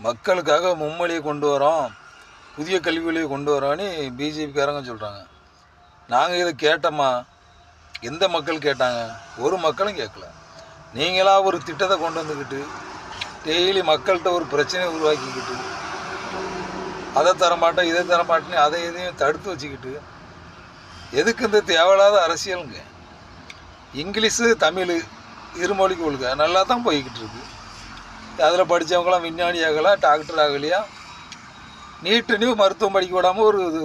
மக்களுக்காக மும்மொழியை கொண்டு வரோம் புதிய கல்வி வழியை கொண்டு வரோன்னு பிஜேபிக்காரங்க சொல்கிறாங்க நாங்கள் இதை கேட்டோமா? எந்த மக்கள் கேட்டாங்க? ஒரு மக்களும் கேட்கல. நீங்களாக ஒரு திட்டத்தை கொண்டு வந்துக்கிட்டு டெய்லி மக்கள்கிட்ட ஒரு பிரச்சனையை உருவாக்கிக்கிட்டு அதை தரமாட்டோம் இதை தரமாட்டேன்னு அதை இதையும் தடுத்து வச்சுக்கிட்டு எதுக்கு இந்த தேவையில்லாத அரசியலுங்க? இங்கிலீஷு தமிழ் இருமொழிக்கு ஒழுங்க நல்லா தான் போய்கிட்டு இருக்குது அதில் படித்தவங்களாம் விஞ்ஞானி ஆகலாம் டாக்டர் ஆகலையா? நீட்டு மருத்துவம் படிக்க விடாமல் ஒரு இது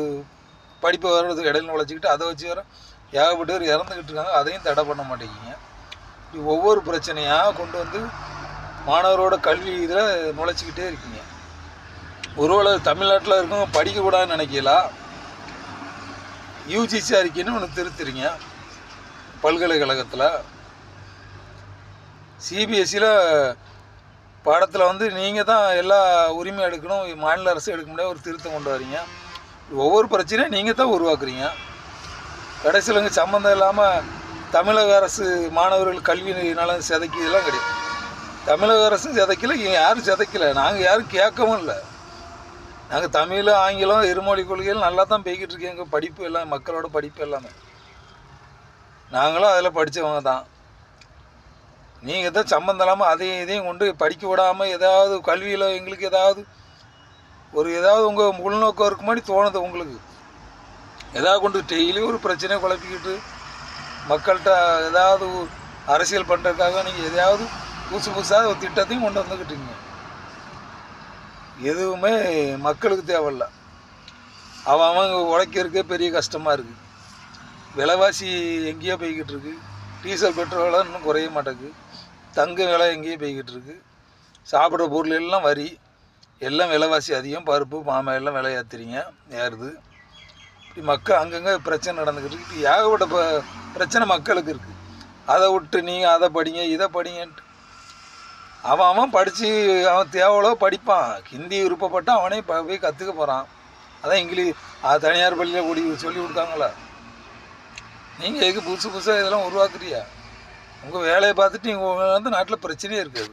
படிப்பை வர்றதுக்கு இடையில நுழைச்சிக்கிட்டு அதை வச்சு வர ஏகப்பட்ட பேர் இறந்துக்கிட்டு இருக்காங்க. அதையும் தடை பண்ண மாட்டேங்கிங்க இப்படி ஒவ்வொரு பிரச்சனையாக கொண்டு வந்து மாணவரோட கல்வி இதில் நுழைச்சிக்கிட்டே இருக்கீங்க. ஒருவேளை தமிழ்நாட்டில் இருக்கவங்க படிக்கக்கூடாதுன்னு நினைக்கலாம் யூஜிசி அறிக்கைன்னு ஒன்று திருத்துறீங்க. பல்கலைக்கழகத்தில். சிபிஎஸ்சியில் பாடத்தில் வந்து நீங்கள் தான் எல்லா உரிமையும் எடுக்கணும் மாநில அரசு எடுக்க முடியாது ஒரு திருத்தம் கொண்டு வரீங்க. ஒவ்வொரு பிரச்சனையும் நீங்கள் தான் உருவாக்குறீங்க. கடைசியில் இங்கே சம்மந்தம் இல்லாமல் தமிழக அரசு மாணவர்கள் கல்வி நலன் சிதைக்கிதெல்லாம் கிடையாது. தமிழக அரசும் சிதைக்கல இங்கே யாரும் சிதைக்கல. நாங்கள் யாரும் கேட்கவும் இல்லை. நாங்கள் தமிழ் ஆங்கிலம் இருமொழி கொள்கைகள் நல்லா தான் போய்கிட்டு இருக்கேன் எங்கள் படிப்பு எல்லாம் மக்களோட படிப்பு எல்லாமே. நாங்களும் அதில் படித்தவங்க தான். நீங்கள் தான் சம்மந்தம் இல்லாமல் அதையும் இதையும் கொண்டு படிக்க விடாமல் ஏதாவது கல்வியில் எங்களுக்கு ஏதாவது ஒரு ஏதாவது உங்கள் உள்நோக்கம் இருக்க மாதிரி தோணுது உங்களுக்கு. ஏதாவது கொண்டு டெய்லி ஒரு பிரச்சனையை குழப்பிக்கிட்டு மக்கள்கிட்ட ஏதாவது அரசியல் பண்ணுறதுக்காக நீங்கள் எதையாவது புதுசு புதுசாக ஒரு திட்டத்தையும் கொண்டு வந்துக்கிட்டீங்க. எதுவுமே மக்களுக்கு தேவையில்ல. அவன் அவங்க உழைக்கிறதுக்கே பெரிய கஷ்டமாக இருக்குது விலைவாசி எங்கேயோ போய்கிட்டு இருக்குது டீசல் பெட்ரோல் விலை இன்னும் குறைய மாட்டேங்குது. தங்க விலை எங்கேயோ போய்கிட்டு இருக்கு. சாப்பிட்ற பொருள் எல்லாம் வரி. எல்லாம் விலைவாசி அதிகம். பருப்பு மாமா எல்லாம் விலை ஏற்றுறீங்க ஏறுது. இப்படி மக்கள் அங்கங்கே பிரச்சனை நடந்துக்கிட்டு இருக்கு. இப்படி ஏகப்பட்ட ப- பிரச்சனை மக்களுக்கு இருக்குது அதை விட்டு நீங்கள் அதை படிங்க இதை படிங்கன்ட்டு. அவன் அவன் படித்து அவன் தேவையோ படிப்பான். ஹிந்தி விருப்பப்பட்டு அவனே போய் கற்றுக்க போகிறான் அதான் இங்கிலீஷ் தனியார் பள்ளியில் கூடி சொல்லி கொடுத்தாங்களே? நீங்கள் எதுக்கு புதுசு புதுசாக இதெல்லாம் உருவாக்குறியா உங்கள் வேலையை பார்த்துட்டு நீங்கள் வந்து நாட்டில் பிரச்சனையே இருக்காது.